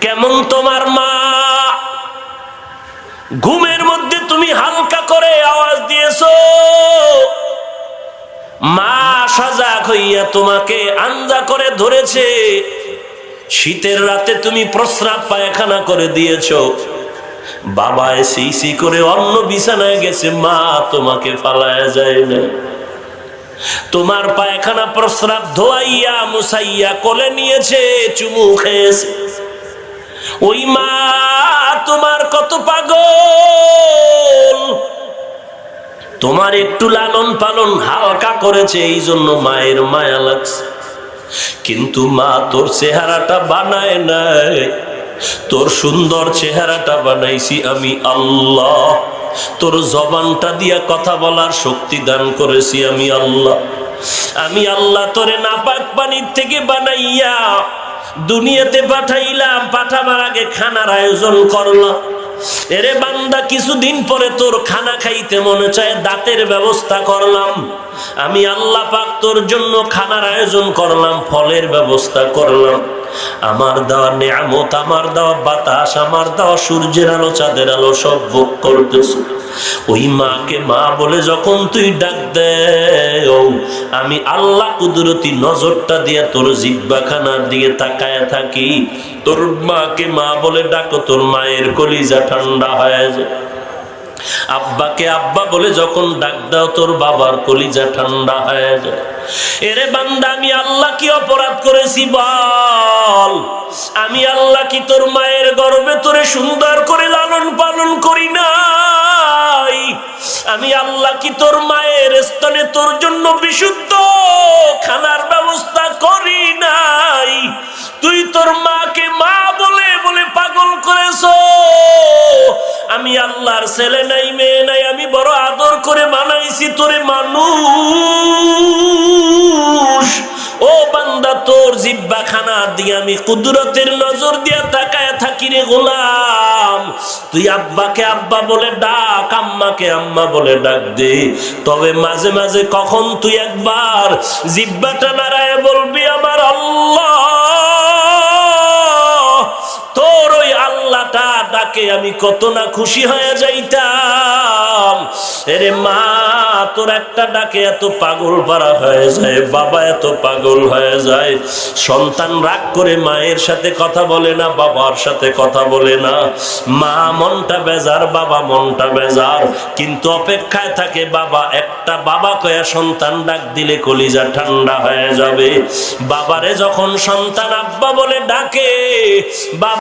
কেমন তোমার মা? ঘুমের মধ্যে তুমি হালকা করে আওয়াজ দিয়েছ। মা সজাগ হইয়া তোমাকে আঞ্জা করে ধরেছে। শীতের রাতে তুমি প্রস্রাব পায়খানা করে দিয়েছ। বাবা সি করে অন্য বিছানায় গেছে। মা তোমাকে ফালায় যায় না তোমার পায়খানা প্রস্রাব ধোয়াইয়া মুসাইয়া কোলে নিয়েছে, চুমু খেয়েছে। ওই মা তোমার কত পাগল? তোমার একটু লালন পালন হালকা করেছে এই জন্য মায়ের মায়া লাগছে। কিন্তু মা তোর চেহারাটা বানায় নাই। তোর সুন্দর চেহারাটা বানাইছি আমি আল্লাহ। তোর জবানটা দিয়া কথা বলার শক্তি দান করেছি আমি আল্লাহ। আমি আল্লাহ তোরে নাপাক পানির থেকে বানাইয়া দুনিয়াতে পাঠাইলাম, পাঠাবার আগে খানার আয়োজন করলাম এরে বান্দা, কিছুদিন পরে তোর খানা খাইতে মনে চায়, দাঁতের ব্যবস্থা করলাম। আমি আল্লাহ পাক তোর জন্য খানার আয়োজন করলাম, ফলের ব্যবস্থা করলাম। আমার দেওয়া নেয়ামত, আমার দেওয়া বাতাস, আমার দেওয়া সূর্যের আলো, চাঁদের আলো সব ভোগ করতেছ। ওই মাকে মা বলে, যখন তুই ডাক দেও, আমি আল্লাহ কুদরতি নজরটা দিয়ে তোর জিব্বাখানার দিকে তাকায় থাকি। তোর মাকে মা বলে, ডাকো, তোর মায়ের কলিজা ঠান্ডা হয়ে যায়। আব্বাকে আব্বা বলে, যখন ডাক দাও, তোর বাবার কলিজা ঠান্ডা হয়ে যায়। এরে বান্দা, আমি আল্লাহ কি অপরাধ করেছি বল আমি আল্লাহ কি তোর মায়ের গর্বে তোরে সুন্দর করে লালন পালন করি নাই? আমি আল্লাহ কি তোর মায়ের স্তনে তোর জন্য বিশুদ্ধ খানার ব্যবস্থা করি নাই? তুই তোর মাকে মা বলে বলে পাগল করেছ। আমি আল্লাহর ছেলে নাই, মেয়ে নাই, আমি বড় আদর করে বানাইছি তোরে মানুষ। দিয়ে আমি কুদরতের নজর দিয়া তাকায় থাকি রে গোলাম। তুই আব্বাকে আব্বা বলে ডাক, আম্মাকে আম্মা বলে ডাক দে। তবে মাঝে মাঝে কখন তুই একবার জিব্বাটা নাড়ায় বলবি, আমার আল্লাহ ডাকে আমি কত না খুশি হয়ে যাইতাম। এরে মা, তোর একটা ডাকে এত পাগল পারা হয়ে যায়, বাবা এত পাগল হয়ে যায়। সন্তান রাগ করে মায়ের সাথে কথা বলে না, বাবার সাথে কথা বলে না। মা মনটা বেজার, বাবা মনটা বেজার। কিন্তু অপেক্ষায় থাকে বাবা, একটা বাবা কয়া সন্তান ডাক দিলে কলিজা ঠান্ডা হয়ে যাবে। বাবারে যখন সন্তান আব্বা বলে ডাকে, বাবা